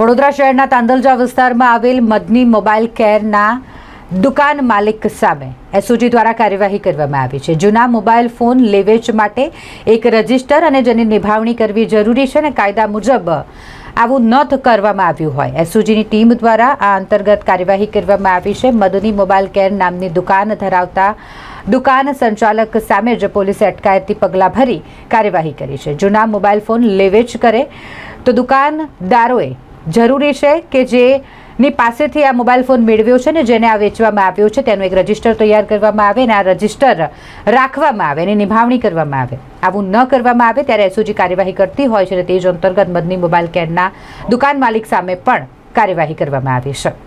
વડોદરા શહેરના તાંદલજા વિસ્તારમાં આવેલ મદની મોબાઈલ કેરના દુકાન માલિક સામે એસઓજી દ્વારા કાર્યવાહી કરવામાં આવી છે. જૂના મોબાઈલ ફોન લેવેચ માટે એક રજિસ્ટર અને જેની નિભાવણી કરવી જરૂરી છે અને કાયદા મુજબ આવું ન કરવામાં આવ્યું હોય. એસઓજીની ટીમ દ્વારા આ અંતર્ગત કાર્યવાહી કરવામાં આવી છે. મદની મોબાઈલ કેર નામની દુકાન ધરાવતા દુકાન સંચાલક સામે જ પોલીસે અટકાયતી પગલાં ભરી કાર્યવાહી કરી છે. જૂના મોબાઈલ ફોન લેવેચ કરે તો દુકાનદારોએ જરૂરી છે કે જેની પાસેથી આ મોબાઈલ ફોન મેળવ્યો છે ને જેને આ વેચવામાં આવ્યો છે, તેનું એક રજિસ્ટર તૈયાર કરવામાં આવે અને આ રજિસ્ટર રાખવામાં આવે એની નિભાવણી કરવામાં આવે. આવું ન કરવામાં આવે ત્યારે એસઓજી કાર્યવાહી કરતી હોય છે તે જ અંતર્ગત મદની મોબાઈલ કેરના દુકાન માલિક સામે પણ કાર્યવાહી કરવામાં આવી છે.